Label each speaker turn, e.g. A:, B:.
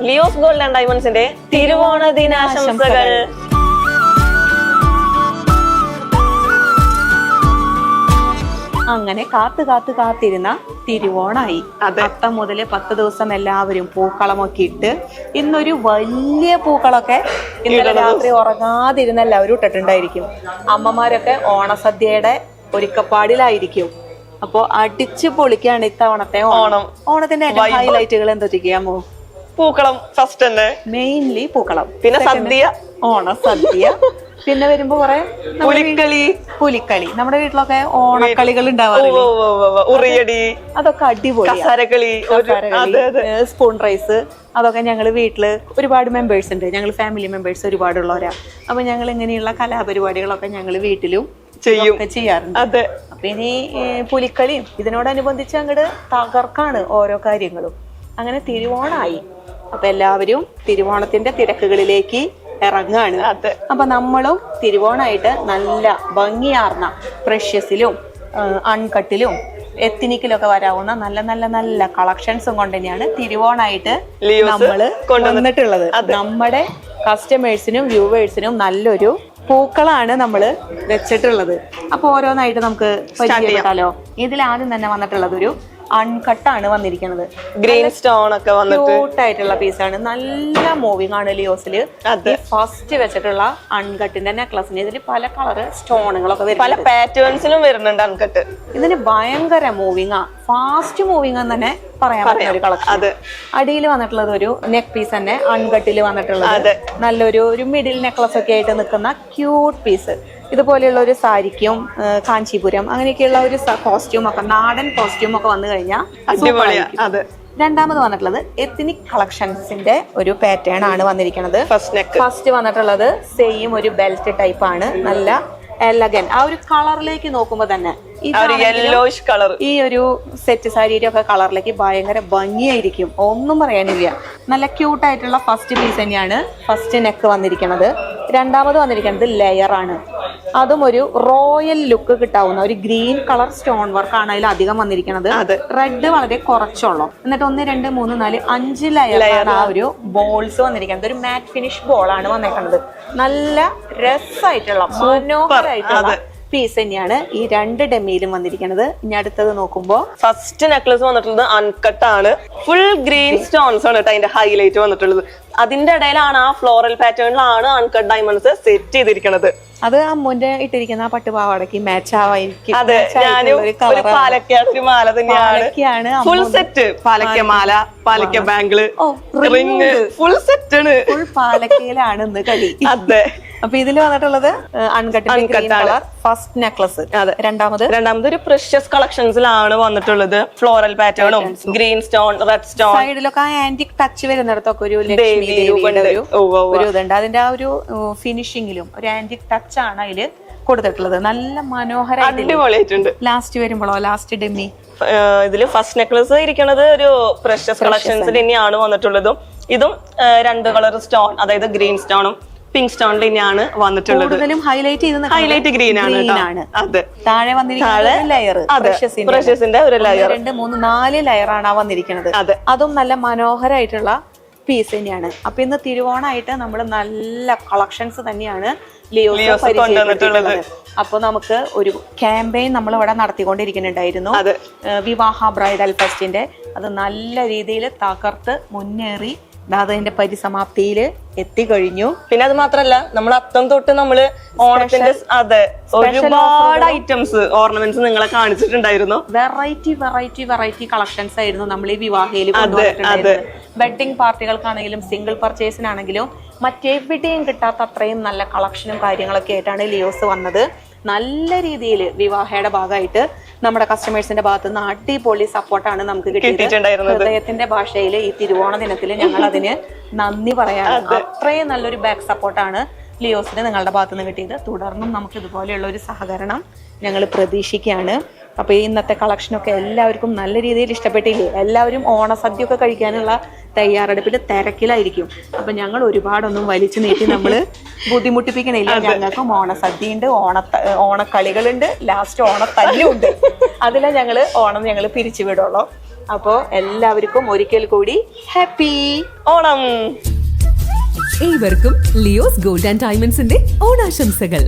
A: Leo's gold and ഡയമണ്ട്സിന്റെ തിരുവോണ ദിനാശംസകൾ.
B: അങ്ങനെ കാത്തു കാത്തു കാത്തിരുന്ന തിരുവോണായി.
A: അതെ.
B: അത്തം മുതൽ പത്ത് ദിവസം എല്ലാവരും പൂക്കളമൊക്കെ ഇട്ട് ഇന്നൊരു വലിയ പൂക്കളൊക്കെ ഇന്നലെ രാത്രി ഉറങ്ങാതിരുന്ന എല്ലാവരും ഇട്ടിട്ടുണ്ടായിരിക്കും. അമ്മമാരൊക്കെ ഓണസദ്യയുടെ ഒരുക്കപ്പാടിലായിരിക്കും. അപ്പോ അടിച്ചു പൊളിക്കാണ് ഇത്തവണത്തെ ഓണം.
A: ഓണം.
B: ഓണത്തിന്റെ ഹൈലൈറ്റുകൾ എന്തൊക്കെയാമോ
A: പൂക്കളം ഫസ്റ്റ് തന്നെ.
B: മെയിൻലി പൂക്കളം.
A: പിന്നെ സദ്യ.
B: ഓണ സദ്യ. പിന്നെ വരുമ്പോ കുറെ
A: പുലിക്കളി.
B: പുലിക്കളി. നമ്മുടെ വീട്ടിലൊക്കെ ഓണക്കളികൾ.
A: ഉറിയടി.
B: അതൊക്കെ
A: അടിപൊളി
B: സ്പൂൺ റൈസ് അതൊക്കെ ഞങ്ങൾ വീട്ടിൽ ഒരുപാട് മെമ്പേഴ്സ് ഉണ്ട്. ഞങ്ങൾ ഫാമിലി മെമ്പേഴ്സ് ഒരുപാടുള്ളവരാ. അപ്പൊ ഞങ്ങൾ ഇങ്ങനെയുള്ള കലാപരിപാടികളൊക്കെ ഞങ്ങൾ വീട്ടിലും
A: ചെയ്യും.
B: ചെയ്യാറുണ്ട്.
A: അതെ.
B: അപ്പൊ ഇനി പുലിക്കളിയും ഇതിനോടനുബന്ധിച്ച് അങ്ങോട്ട് തകർക്കാണ് ഓരോ കാര്യങ്ങളും. അങ്ങനെ തിരുവോണായി. അപ്പൊ എല്ലാവരും തിരുവോണത്തിന്റെ തിരക്കുകളിലേക്ക് ഇറങ്ങാണ്.
A: അത്.
B: അപ്പൊ നമ്മളും തിരുവോണായിട്ട് നല്ല ഭംഗിയാർന്ന പ്രഷ്യസിലും അൺകട്ടിലും എത്തിനിക്കിലൊക്കെ വരാവുന്ന നല്ല നല്ല നല്ല കളക്ഷൻസും കൊണ്ട് തന്നെയാണ് തിരുവോണായിട്ട് നമ്മൾ
A: നമ്മൾ
B: കൊണ്ടുവന്നിട്ടുള്ളത് നമ്മുടെ കസ്റ്റമേഴ്സിനും വ്യൂവേഴ്സിനും നല്ലൊരു പൂക്കളാണ് നമ്മൾ വെച്ചിട്ടുള്ളത്. അപ്പൊ ഓരോന്നായിട്ട് നമുക്ക് പരിചയപ്പെട്ടാലോ? ഇതിൽ ആദ്യം തന്നെ വന്നിട്ടുള്ളത് ഒരു അൺകട്ടാണ് വന്നിരിക്കുന്നത്.
A: ഗ്രീൻ സ്റ്റോൺ ഒക്കെ
B: ക്യൂട്ട് ആയിട്ടുള്ള പീസാണ് നല്ല മൂവിങ് ആണ്
A: ലിയോസിൽ.
B: ഫസ്റ്റ് വെച്ചിട്ടുള്ള അൺകട്ടിന്റെ നെക്ലസിന് ഇതിൽ പല കളറ് സ്റ്റോണുകളൊക്കെ
A: പല പാറ്റേൺസിലും വരുന്നുണ്ട് അൺകട്ട്
B: ഇതിന് ഭയങ്കര മൂവിങ് ആ ഫാസ്റ്റ് മൂവിങ് തന്നെ പറയാൻ പറ്റുന്ന ഒരു കളക്ഷൻ
A: അതെ.
B: അടിയിൽ വന്നിട്ടുള്ളത് ഒരു നെക്ക് പീസ് തന്നെ അൺകട്ടിൽ വന്നിട്ടുള്ളത്. നല്ലൊരു ഒരു മിഡിൽ നെക്ലസ് ഒക്കെ ആയിട്ട് നിൽക്കുന്ന ക്യൂട്ട് പീസ് ഇതുപോലെയുള്ള ഒരു സാരിക്കും കാഞ്ചീപുരം അങ്ങനെയൊക്കെയുള്ള ഒരു കോസ്റ്റ്യൂം ഒക്കെ നാടൻ കോസ്റ്റ്യൂം ഒക്കെ വന്നു കഴിഞ്ഞാൽ
A: അതെ
B: രണ്ടാമത് വന്നിട്ടുള്ളത് എത്തിനിക് കളക്ഷൻസിന്റെ ഒരു പാറ്റേൺ ആണ് വന്നിരിക്കുന്നത്
A: ഫസ്റ്റ്
B: വന്നിട്ടുള്ളത് സെയിം ഒരു ബെൽറ്റ് ടൈപ്പ് ആണ്. നല്ല എലഗൻ ആ ഒരു കളറിലേക്ക് നോക്കുമ്പോ തന്നെ
A: യെല്ലോയിഷ് കളർ
B: ഈ ഒരു സെറ്റ് സാരിയുടെ ഒക്കെ കളറിലേക്ക് ഭയങ്കര ഭംഗിയായിരിക്കും. ഒന്നും പറയാനില്ല. നല്ല ക്യൂട്ട് ആയിട്ടുള്ള ഫസ്റ്റ് പീസ് തന്നെയാണ് ഫസ്റ്റ് നെക്ക് വന്നിരിക്കുന്നത് രണ്ടാമത് വന്നിരിക്കുന്നത് ലെയർ ആണ്. അതും ഒരു റോയൽ ലുക്ക് കിട്ടാവുന്ന ഒരു ഗ്രീൻ കളർ സ്റ്റോൺ വർക്ക് ആണ് അതിൽ അധികം വന്നിരിക്കുന്നത്. റെഡ് വളരെ കുറച്ചുള്ളൂ. എന്നിട്ട് ഒന്ന് രണ്ട് മൂന്ന് നാല് അഞ്ച് ലെയർ ആ ഒരു ബോൾസ് വന്നിരിക്കുന്നത്. ഒരു മാറ്റ് ഫിനിഷ് ബോൾ ആണ് വന്നിരിക്കുന്നത് നല്ല രസമായിട്ടുള്ള മനോഹരമായിട്ടുള്ള. പീസ് തന്നെയാണ് ഈ രണ്ട് ഡെമ്മിയിലും വന്നിരിക്കുന്നത്. ഇനി അടുത്തത് നോക്കുമ്പോ
A: ഫസ്റ്റ് നെക്ലസ് വന്നിട്ടുള്ളത് അൺകട്ട് ആണ്. ഫുൾ ഗ്രീൻ സ്റ്റോൺസ് ആണ് കേട്ടോ അതിന്റെ ഹൈലൈറ്റ് വന്നിട്ടുള്ളത്. അതിന്റെ ഇടയിലാണ് ആ ഫ്ലോറൽ പാറ്റേണിലാണ് അൺകട്ട് ഡയമണ്ട്സ് സെറ്റ് ചെയ്തിരിക്കുന്നത്.
B: അത് അമ്മുന്റെ ഇട്ടിരിക്കുന്ന ആ പട്ടുപാവാടക്ക് മാച്ച് ആവായിരിക്കും
A: അതെ ഞാനും
B: ഒരു.
A: പാലക്കാത്തൊരു മാല തന്നെയാണ്. ഫുൾ സെറ്റ് പാലക്ക. മാല പാലക്ക
B: bangle ring
A: ring full set ആണ്.
B: ഫുൾ പാലക്കയിലാണ് ഇന്ന് കളി
A: അതെ.
B: അപ്പൊ ഇതിൽ വന്നിട്ടുള്ളത്
A: Uncut
B: ഫസ്റ്റ് നെക്ലസ്
A: അതെ.
B: രണ്ടാമത്?
A: രണ്ടാമത് ഒരു പ്രഷ്യസ് കളക്ഷൻസിലാണ് വന്നിട്ടുള്ളത്. ഫ്ലോറൽ പാറ്റേണും ഗ്രീൻ സ്റ്റോൺ റെഡ് സ്റ്റോൺ
B: സൈഡിലൊക്കെ ആന്റിക് ടച്ച് വരുന്നിടത്തൊക്കെ ഒരു ഒരു. ഇതുണ്ട്. അതിന്റെ ആ ഒരു ഫിനിഷിങ്ങിലും ഒരു ആന്റിക് ടച്ച് ആണ് അതിൽ കൊടുത്തിട്ടുള്ളത്. നല്ല
A: മനോഹര
B: ലാസ്റ്റ് വരുമ്പോഴോ ലാസ്റ്റ് ഡെമ്മി
A: ഇതിൽ ഫസ്റ്റ് നെക്ലസ് ഇരിക്കുന്നത് ഒരു പ്രഷ്യസ് കളക്ഷൻസിൽ ഇനിയാണ് വന്നിട്ടുള്ളതും. ഇതും രണ്ട് കളർ സ്റ്റോൺ അതായത് ഗ്രീൻ സ്റ്റോണും പിങ്ക് സ്റ്റോണിൽ ഇനിയാണ് വന്നിട്ടുള്ളത്.
B: ഹൈലൈറ്റ്
A: ഹൈലൈറ്റ് ഗ്രീൻ ആണ് അതെ.
B: താഴെ വന്നിരിക്കുന്ന ലെയർ
A: അതെ ഒരു ലെയർ
B: രണ്ട് മൂന്ന് നാല് ലെയറാണ് വന്നിരിക്കുന്നത്.
A: അതെ.
B: അതും നല്ല മനോഹരമായിട്ടുള്ള പീസ് തന്നെയാണ്. അപ്പൊ ഇന്ന് തിരുവോണമായിട്ട് നമ്മൾ നല്ല കളക്ഷൻസ് തന്നെയാണ് ലിയോസ് പരിചയപ്പെടുത്തിയിട്ടുള്ളത്. അപ്പൊ നമുക്ക് ഒരു ക്യാമ്പയിൻ നമ്മൾ ഇവിടെ നടത്തിക്കൊണ്ടിരിക്കുന്നുണ്ടായിരുന്നു വിവാഹ ബ്രൈഡൽ ഫെസ്റ്റിന്റെ. അത് നല്ല രീതിയിൽ തകർത്ത് മുന്നേറി പരിസമാപ്തിയിൽ പരിസമാപ്തിയിൽ എത്തിക്കഴിഞ്ഞു.
A: പിന്നെ അത് മാത്രല്ല നമ്മൾ അത്തം തൊട്ട് നമ്മൾ ഓണത്തിന്റെ അതെ ഒരുപാട് ഐറ്റംസ് ഓർണമെന്റ്സ് നിങ്ങളെ കാണിച്ചിട്ടുണ്ടായിരുന്നു.
B: വെറൈറ്റി വെറൈറ്റി വെറൈറ്റി കളക്ഷൻസ് ആയിരുന്നു നമ്മൾ ഈ വിവാഹയിൽ
A: അതെ.
B: വെഡിങ് പാർട്ടികൾക്കാണെങ്കിലും സിംഗിൾ പർച്ചേസിനാണെങ്കിലും മറ്റെവിടെയും കിട്ടാത്ത അത്രയും നല്ല കളക്ഷനും കാര്യങ്ങളൊക്കെ ആയിട്ടാണ് ലിയോസ് വന്നത്. നല്ല രീതിയിൽ വിവാഹയുടെ ഭാഗമായിട്ട് നമ്മുടെ കസ്റ്റമേഴ്സിന്റെ ഭാഗത്ത് നിന്ന് അടിപൊളി സപ്പോർട്ടാണ് നമുക്ക് കിട്ടിയത്.
A: കിട്ടിയിട്ടുണ്ടായിരുന്നത്.
B: ഹൃദയത്തിന്റെ ഭാഷയിൽ ഈ തിരുവോണ ദിനത്തിൽ ഞങ്ങൾ അതിന് നന്ദി പറയാണ് അത്രയും നല്ലൊരു ബാക്ക് സപ്പോർട്ടാണ് ലിയോസിന് നിങ്ങളുടെ ഭാഗത്ത് നിന്ന് കിട്ടിയത്. തുടർന്നും നമുക്ക് ഇതുപോലെയുള്ള ഒരു സഹകരണം ഞങ്ങൾ പ്രതീക്ഷിക്കുകയാണ്. അപ്പോൾ ഈ ഇന്നത്തെ കളക്ഷനൊക്കെ എല്ലാവർക്കും നല്ല രീതിയിൽ ഇഷ്ടപ്പെട്ടില്ലേ? എല്ലാവരും ഓണസദ്യ ഒക്കെ കഴിക്കാനുള്ള തയ്യാറെടുപ്പിൽ തിരക്കിലായിരിക്കും. അപ്പം ഞങ്ങൾ ഒരുപാടൊന്നും വലിച്ചു നീട്ടി നമ്മൾ ബുദ്ധിമുട്ടിപ്പിക്കണില്ല. ഞങ്ങൾക്കും ഓണസദ്യയുണ്ട് ഓണ ഓണക്കളികളുണ്ട് ലാസ്റ്റ് ഓണത്തല്ലുണ്ട്. അതിലാണ് ഞങ്ങൾ ഓണം ഞങ്ങൾ പിരിച്ചു വിടുള്ളൂ. അപ്പോൾ എല്ലാവർക്കും ഒരിക്കൽ കൂടി ഹാപ്പി
A: ഓണം.
C: ഏവർക്കും ലിയോസ് ഗോൾഡ് ആൻഡ് ഡയമണ്ട്സിന്റെ ഓണാശംസകൾ.